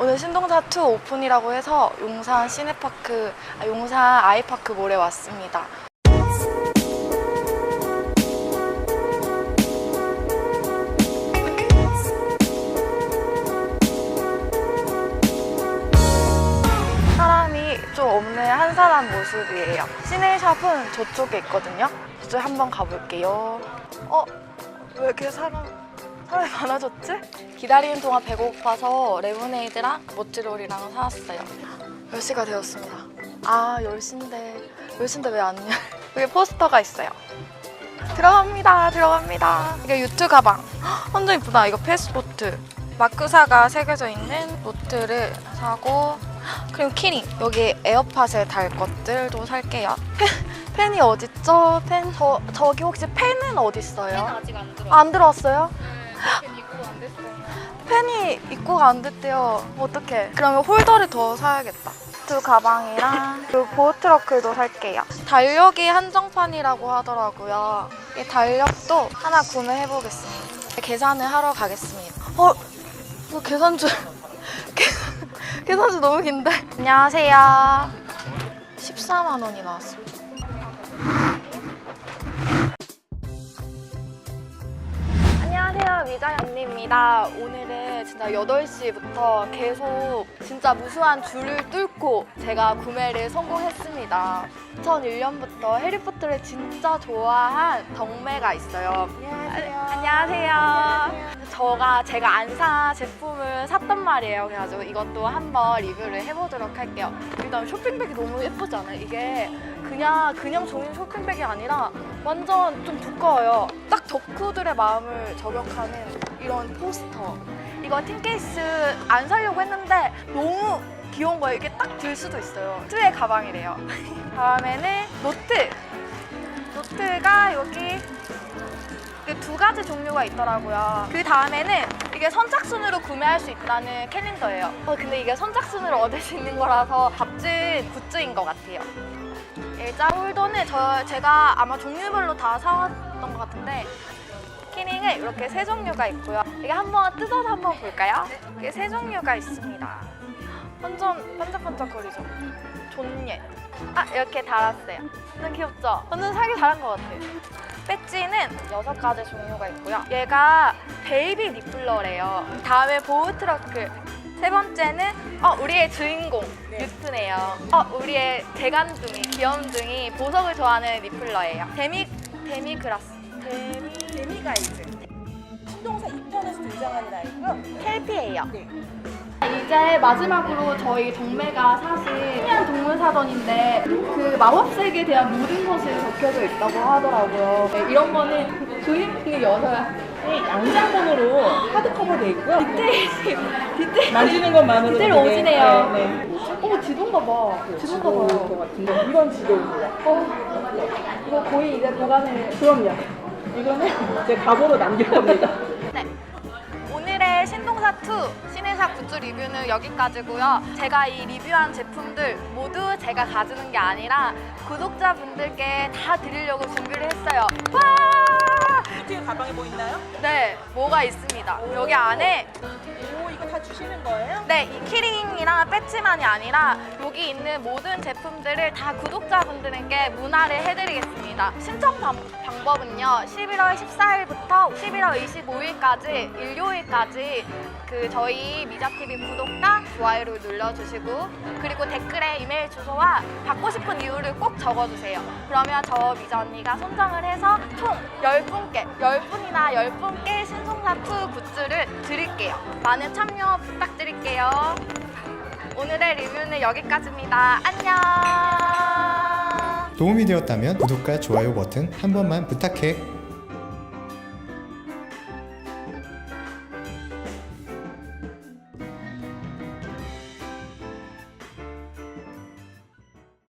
오늘 신동사 2 오픈이라고 해서 용산 시내파크, 아, 용산 아이파크 몰에 왔습니다. 사람이 좀 없는 한 사람 모습이에요. 시내샵은 저쪽에 있거든요. 저쪽에 한번 가볼게요. 어? 왜 이렇게 사람, 사람이 많아졌지? 기다리는 동안 배고파서 레모네이드랑 모찌롤이랑 사왔어요. 10시가 되었습니다. 아, 10시인데, 10시인데 왜 안 열? 여기 포스터가 있어요. 들어갑니다, 들어갑니다. 이게 유트 가방. 헉, 완전 이쁘다. 이거 패스포트. 마크사가 새겨져 있는 노트를 사고 그리고 키링 여기 에어팟에 달 것들도 살게요 펜이 어딨죠? 펜 저, 저기 혹시 펜은 어딨어요? 아직 안 들어. 안 들어왔어요? 펜안 됐어요. 펜이 입고가 안 됐대요. 어떡해. 그러면 홀더를 더 사야겠다. 두 가방이랑 그리고 보트러클도 살게요. 달력이 한정판이라고 하더라고요. 이 달력도 하나 구매해보겠습니다. 계산을 하러 가겠습니다. 어? 이거 계산줄. 계산- 계산줄 너무 긴데. 안녕하세요. 14만 원이 나왔습니다 안녕하세요 언니입니다 오늘은 진짜 8시부터 계속 진짜 무수한 줄을 뚫고 제가 구매를 성공했습니다. 2001년부터 해리포터를 진짜 좋아한 덕매가 있어요. 안녕하세요. 안녕하세요 저가 제가 안산 제품을 샀단 말이에요 그래가지고 이것도 한번 리뷰를 해보도록 할게요 일단 쇼핑백이 너무 예쁘지 않아요? 이게 그냥 그냥 종이 쇼핑백이 아니라 완전 좀 두꺼워요. 딱 덕후들의 마음을 저격하는 이런 포스터. 이거 팀케이스 안 사려고 했는데 너무 귀여운 거예요. 이게 딱 들 수도 있어요. 투의 가방이래요. 다음에는 노트. 노트가 여기 종류가 있더라고요. 그 다음에는 이게 선착순으로 구매할 수 있다는 캘린더예요. 어, 근데 이게 선착순으로 얻을 수 있는 거라서 값진 굿즈인 것 같아요. 일자 홀더는 저 제가 아마 종류별로 다 사왔던 것 같은데 키링은 이렇게 세 종류가 있고요. 이게 한번 뜯어서 한번 볼까요? 이게 세 종류가 있습니다. 완전 반짝반짝거리죠. 존예. 아 이렇게 달았어요. 완전 귀엽죠? 완전 사기 잘한 것 같아요. 배지는 여섯 가지 종류가 있고요. 얘가 베이비 리플러래요. 다음에 보우 트러클. 세 번째는 어 우리의 주인공 뉴트네요. 어 우리의 대간둥이 귀염둥이 보석을 좋아하는 리플러예요. 데미 데미그라스. 데미 데미가이즈 신동사 2편에서 등장하는 아이고요. 켈피예요. 네. 이제 마지막으로 저희 동매가 사실 희미한 동물사전인데 그 마법 세계에 대한 모든 것이 적혀져 있다고 하더라고요. 네, 이런 거는 주인공이 여서야. 이 양장본으로 하드커버 돼 있고요. 디테일이 디테일 만지는 것만으로 디테일 오지네요. 네, 네. 어머 지도인가 봐. 지도인가 지도 봐요. 같은데 이건 지도입니다. 어, 이거 거의 이제 보관을 그럼요. 이거는 제 가보로 남길 겁니다. 리뷰는 여기까지고요. 제가 이 리뷰한 제품들 모두 제가 가지는 게 아니라 구독자분들께 다 드리려고 준비를 했어요. 와! 뒤에 가방에 뭐 있나요? 네, 뭐가 있습니다. 여기 안에 오 이거 다 주시는 거예요? 네, 이 키링이랑 배지만이 아니라 여기 있는 모든 제품들을 다 구독자분들에게 문화를 해드리겠습니다. 신청 방, 방법은요. 11월 14일부터 11월 25일까지 일요일까지 그 저희 미자TV 구독과 좋아요를 눌러주시고 그리고 댓글에 이메일 주소와 받고 싶은 이유를 꼭 적어주세요. 그러면 저 미자 언니가 선정을 해서 총 10분께 10분이나 10분께 신송사2 굿즈를 드릴게요. 많은 참여 부탁드릴게요. 오늘의 리뷰는 여기까지입니다. 안녕. 도움이 되었다면 구독과 좋아요 버튼 한 번만 부탁해.